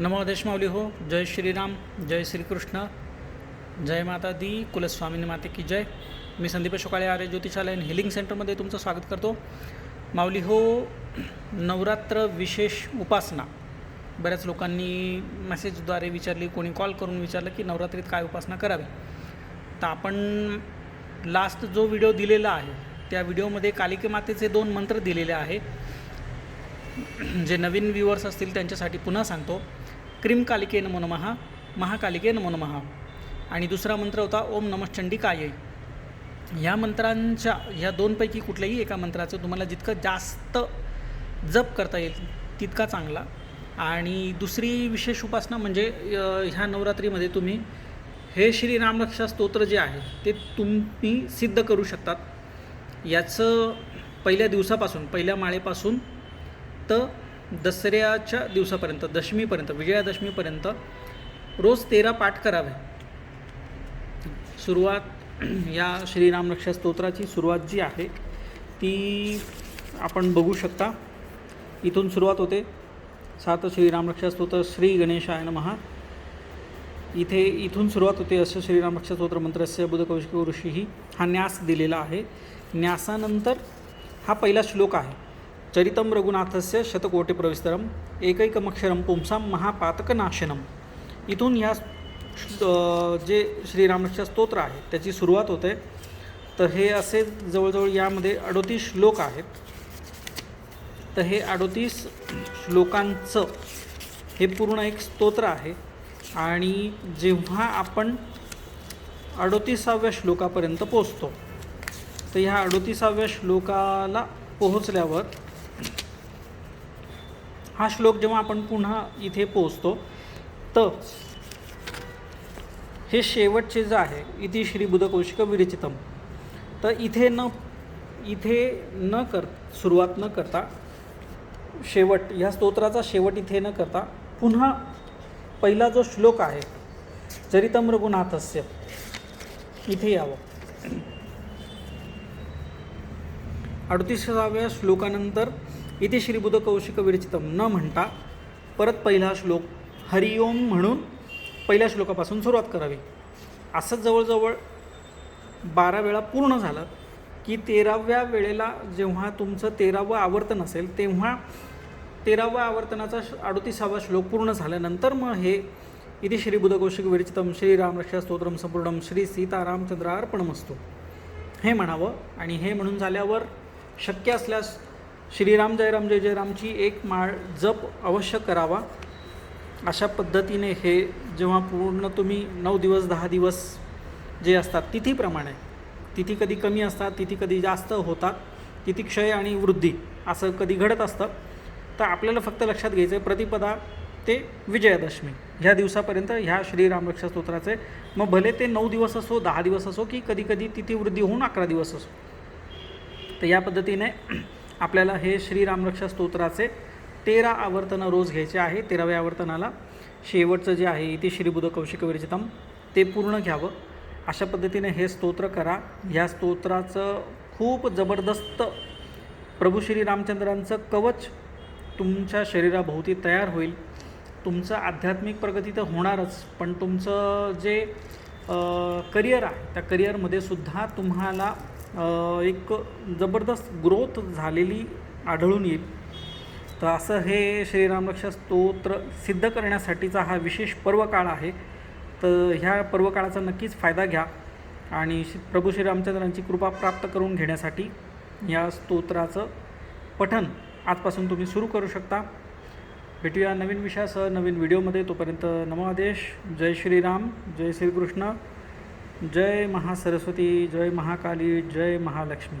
नमो देशमावली हो। जय श्रीराम जय श्रीकृष्ण। जय माता दी। कुलस्वामिनी माते की जय। मी संदीप शोकाळे आर्य ज्योतिषालय आणि हिलिंग सेंटरमध्ये तुमचं स्वागत करतो. माऊली हो नवरात्र विशेष उपासना. बऱ्याच लोकांनी मेसेजद्वारे विचारली कोणी कॉल करून विचारलं की नवरात्रीत काय उपासना करावी. तर आपण लास्ट जो व्हिडिओ दिलेला आहे त्या व्हिडिओमध्ये कालिके मातेचे दोन मंत्र दिलेले आहे. जे नवीन व्ह्युअर्स असतील त्यांच्यासाठी पुन्हा सांगतो. क्रीम कालिके नमो नमहा महाकालिके नमो नमहा आणि दुसरा मंत्र होता ओम नमः चंडिकाय. ह्या मंत्रांच्या ह्या दोनपैकी कुठल्याही एका मंत्राचं तुम्हाला जितकं जास्त जप करता येईल तितका चांगला. आणि दुसरी विशेष उपासना म्हणजे ह्या नवरात्रीमध्ये तुम्ही हे श्री रामरक्षा स्तोत्र जे आहे ते तुम्ही सिद्ध करू शकतात. याचं पहिल्या दिवसापासून पहिल्या माळेपासून तर दसऱ्याच्या दिवसापर्यंत दशमीपर्यंत विजयादशमीपर्यंत रोज तेरा पाठ करावे. सुरुवात या श्रीरामरक्षा स्तोत्राची सुरुवात जी आहे ती आपण बघू शकता. इथून सुरुवात होते. सात श्रीरामरक्षा स्तोत्र श्री गणेशाय महा इथे इथून सुरुवात होते असं श्रीरामरक्षा स्तोत्र मंत्रस्य बुधकौशिक ऋषीही हा न्यास दिलेला आहे. न्यासानंतर हा पहिला श्लोक आहे. चरितम रघुनाथस्य शतकोटी प्रविस्तरम एकैकमक्षरम पुंसाम महापातकनाशनम। इथून ह्या जे श्रीरामकृष्ण स्तोत्र आहे त्याची सुरुवात होते. तर हे असे जवळजवळ यामध्ये अडोतीस श्लोक आहेत. तर हे अडोतीस श्लोकांचं हे पूर्ण एक स्तोत्र आहे. आणि जेव्हा आपण अडोतीसाव्या श्लोकापर्यंत पोचतो तर ह्या अडोतीसाव्या श्लोकाला पोहोचल्यावर हा श्लोक जेव्हा आपण पुन्हा इथे पोचतो तर हे शेवटचे जे आहे इथे श्री बुधकौशिक विरचितम. तर इथे न इथे न कर सुरुवात न करता शेवट ह्या स्तोत्राचा शेवट इथे न करता पुन्हा पहिला जो श्लोक आहे चरितम रघुनाथस्य इथे यावं. अडतीसाव्या श्लोकानंतर इथे श्रीबुध कौशिक विरचितम न म्हणता परत पहिला श्लोक हरिओम म्हणून पहिल्या श्लोकापासून सुरुवात करावी. असं जवळजवळ बारा वेळा पूर्ण झालं की तेराव्या वेळेला जेव्हा तुमचं तेरावं आवर्तन असेल तेव्हा तेराव्या आवर्तनाचा अडतीसावा श्लोक पूर्ण झाल्यानंतर मग हे इथे श्री बुधकौशिक विरचितम श्रीरामरक्षा स्तोत्रम संपूर्णम श्री सीतारामचंद्र असतो हे म्हणावं आणि हे म्हणून झाल्यावर शक्य असल्यास श्रीराम जय राम जय जय रामची एक माळ जप अवश्य करावा. अशा पद्धतीने हे जेव्हा पूर्ण तुम्ही नऊ दिवस दहा दिवस जे असतात तिथीप्रमाणे तिथी कधी कमी असतात तिथी कधी जास्त होतात तिथी क्षय आणि वृद्धी असं कधी घडत असतं तर आपल्याला फक्त लक्षात घ्यायचं आहे प्रतिपदा ते विजयादशमी. ह्या दिवसापर्यंत ह्या श्रीरामरक्षा स्तोत्राचे मग भले ते नऊ दिवस असो दहा दिवस असो की कधी कधी तिथी वृद्धी होऊन अकरा दिवस असो. तर या पद्धतीने आपल्याला हे श्रीरामरक्षा स्तोत्राचे तेरा आवर्तनं रोज घ्यायचे आहे तेराव्या आवर्तनाला. शेवटचं जे आहे इथे श्रीबुध कौशिकविरचितम ते पूर्ण घ्यावं. अशा पद्धतीने हे स्तोत्र करा. ह्या स्तोत्राचं खूप जबरदस्त प्रभू श्री रामचंद्रांचं कवच तुमच्या शरीराभोवती तयार होईल. तुमचं आध्यात्मिक प्रगती तर होणारच पण तुमचं जे करिअर आहे त्या करिअरमध्ये सुद्धा तुम्हाला एक जबरदस्त ग्रोथ झालेली आढळून येईल. तर असं हे श्रीरामरक्षा स्तोत्र सिद्ध करण्यासाठीचा हा विशेष पर्वकाळ आहे. तर ह्या पर्वकाळाचा नक्कीच फायदा घ्या आणि श्री- प्रभू श्रीरामचंद्रांची कृपा प्राप्त करून घेण्यासाठी या स्तोत्राचं पठन आजपासून तुम्ही सुरू करू शकता. भेटूया नवीन विषयासह नवीन व्हिडिओमध्ये. तोपर्यंत नमो आदेश. जय श्रीराम. जय श्रीकृष्ण. जय महासरस्वती जय महाकाली जय महालक्ष्मी.